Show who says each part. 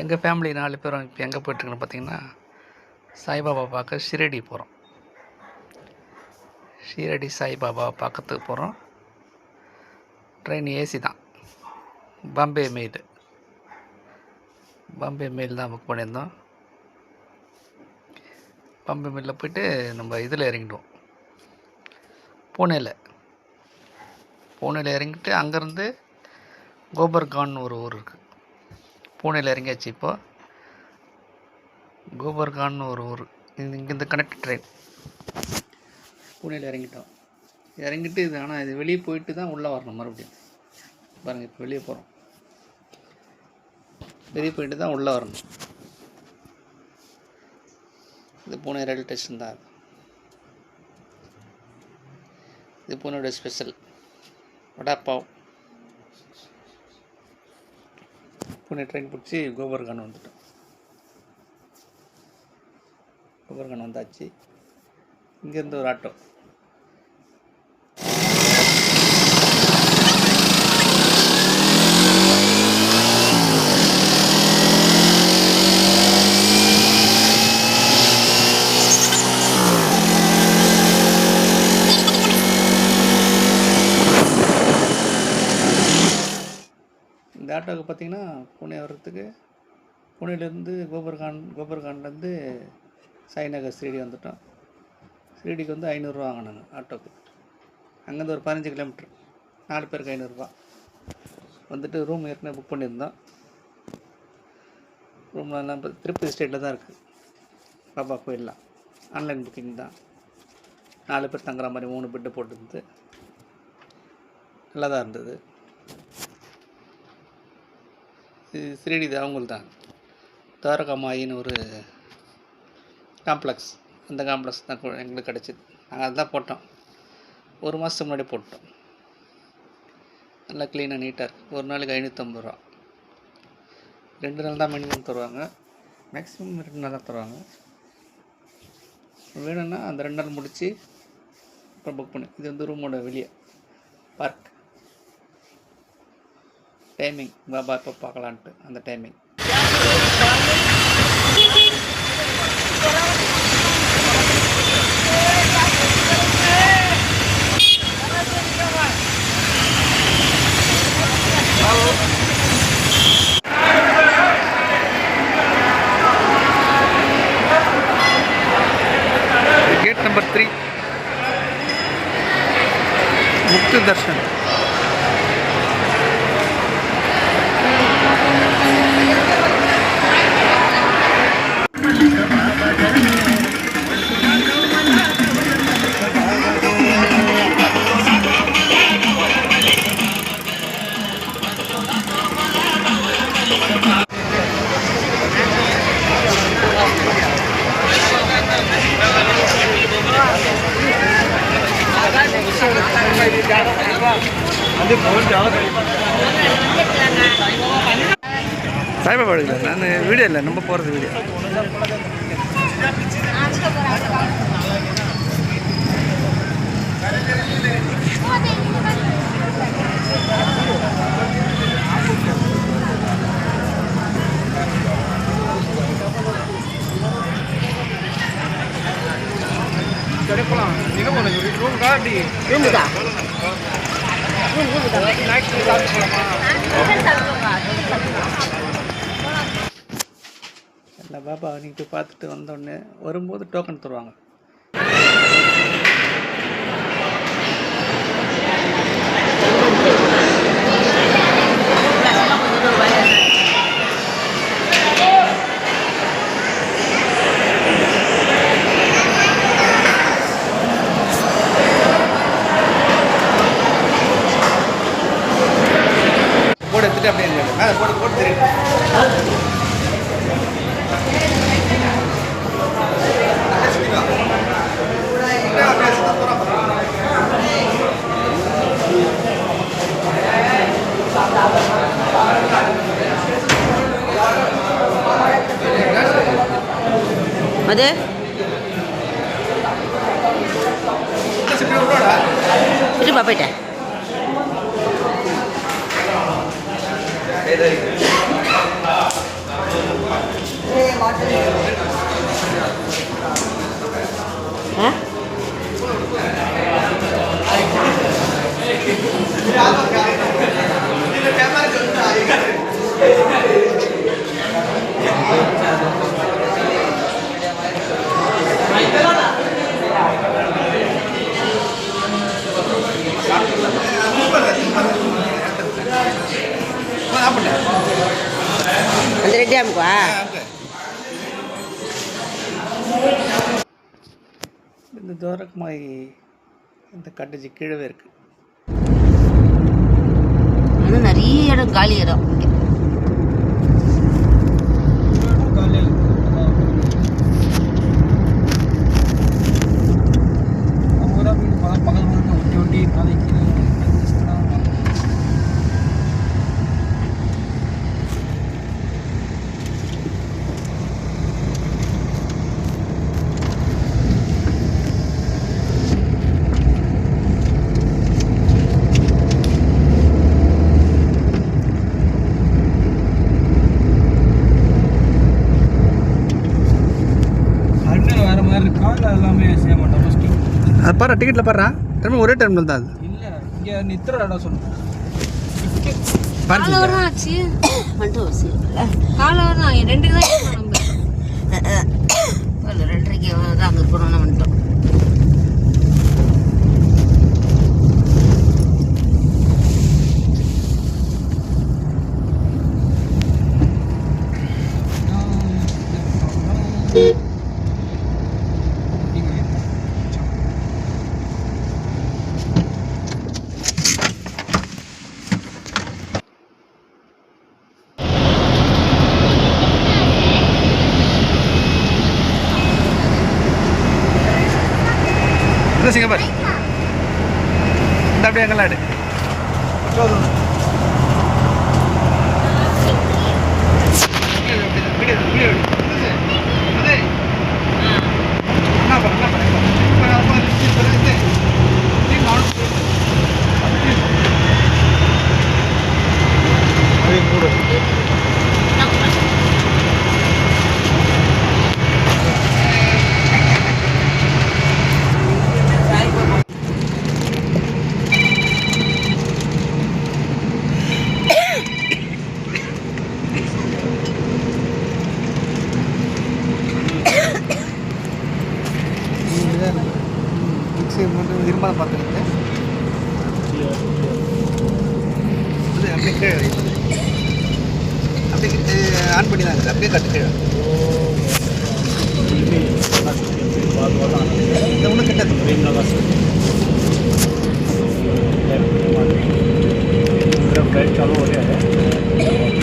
Speaker 1: எங்கள் ஃபேமிலி நாலு பேரும் இப்போ எங்கே போயிட்டுருக்குன்னு பார்த்தீங்கன்னா சாய்பாபா பார்க்க ஷிரடி போகிறோம். ஷீரடி சாய்பாபா பார்க்கறதுக்கு போகிறோம். ட்ரெயின் ஏசி தான். பாம்பே மெயில். பாம்பே மெயில் தான் புக் பண்ணியிருந்தோம். பாம்பே மெயிலில் போயிட்டு நம்ம இதில் இறங்கிடுவோம். பூனேயில் பூனேயில் இறங்கிட்டு அங்கேருந்து கோபர்கான் ஒரு ஊர் இருக்குது பூனேயில் இறங்கியாச்சு இப்போ. கோபர்கான்னு ஒரு ஊர். இங்கே இங்கேருந்து கனெக்ட் ட்ரெயின் பூனேயில் இறங்கிட்டோம். இறங்கிட்டு இது ஆனால் இது வெளியே போயிட்டு தான் உள்ளே வரணும் மறுபடியும். பாருங்கள் இப்போ வெளியே போகிறோம் வெளியே போயிட்டு தான் உள்ளே வரணும். இது பூனே ரயில்வே ஸ்டேஷன் தான் இது பூனோட ஸ்பெஷல் வடாப்பாவ் பண்ணி ட்ரெயின் பிடிச்சி கோபர்கான் வந்துட்டோம். கோபர்கான் வந்தாச்சு. இங்கேருந்து ஒரு ஆட்டோ. இந்த ஆட்டோவுக்கு பார்த்தீங்கன்னா புனே வர்றதுக்கு புனேலேருந்து கோபர்கான் கோபர்கான்லேருந்து சாய்நகர் ஸ்ரீடி வந்துட்டோம். ஸ்ரீடிக்கு வந்து ஐநூறுரூவா வாங்கினாங்க ஆட்டோக்கு. அங்கேருந்து ஒரு பதினஞ்சு கிலோமீட்ரு நாலு பேருக்கு ஐநூறுரூவா வந்துட்டு ரூம் ஏற்கனவே புக் பண்ணியிருந்தோம். ரூம்லாம் எல்லாம் இப்போ திருப்பதி ஸ்டேட்டில் தான் இருக்குது பாபா கோயிலெலாம். ஆன்லைன் புக்கிங் தான். நாலு பேர் தங்குற மாதிரி மூணு பெட்டு போட்டுருந்து நல்லா தான் இருந்தது. இது அவங்கள தான். துவாரகமாயின்னு ஒரு காம்ப்ளெக்ஸ் அந்த காம்ப்ளெக்ஸ் தான் எங்களுக்கு கிடச்சிது. நாங்கள் அதுதான் போட்டோம். ஒரு மாதத்துக்கு முன்னாடி போட்டோம். நல்லா க்ளீனாக நீட்டாக இருக்குது ஒரு நாளைக்கு ஐநூற்றம்பது ரூபா. ரெண்டு நாள் தான் மினிமம் தருவாங்க. மேக்ஸிமம் ரெண்டு நாள் தான் தருவாங்க. வேணும்னா அந்த ரெண்டு நாள் முடித்து அப்புறம் புக் பண்ணு. இது வந்து ரூமோட வெளியே. பார்க் டைமிங் பாபா இப்போ பார்க்கலான்ட்டு அந்த டைமிங் गेट नंबर थ्री मुक्त दर्शन சாய்பாபா எடுக்கல நான் வீடியோ இல்லை நம்ம போகிறது வீடியோ.
Speaker 2: ரூமுக்கா
Speaker 1: இல்லை பாபா நீங்கள் போய் பார்த்துட்டு வந்தோடனே வரும்போது டோக்கன் தருவாங்க. போட எடுத்துட்டு அப்படியே. மேலே போட்டு போட்டு தெரியும்
Speaker 2: அது? இருப்பா え
Speaker 1: இந்த தோரக்குமாய் இந்த கட்டஜி கீழவே இருக்குது
Speaker 2: இன்னும் நிறைய இடம் காலி இடம்.
Speaker 3: மாட்டோம் ஃபஸ்ட்டு
Speaker 1: அது பாரு டிக்கெட்டில் பாரு திரும்ப ஒரே டெர்மினல் தான் அது.
Speaker 3: இல்லை இங்கே நித்திர இடம்
Speaker 1: பார்க்கிங்
Speaker 4: காலவரம் ஆச்சு.
Speaker 2: வந்துட்டு ஒரு சீக்கிரம்
Speaker 4: காலவரம் ரெண்டுக்கு தான் நம்ம.
Speaker 2: ரெண்டரைக்கு தான் அங்கே இருக்கணும்னு வந்துட்டோம்.
Speaker 1: இந்த சிங்கப்பூர் இந்த அப்படியே எங்கெல்லாம் எடு என்ன பண்ண என்ன பண்ண மிக்சி மட்டும் இருமாத பார்த்துருக்கு இது அப்படியே கீழே வை. அப்படியே இது ஆன் பண்ணி தான் இருக்குது அப்படியே கட்டு கீழே இந்த ஒன்று கிட்ட
Speaker 3: चालू हो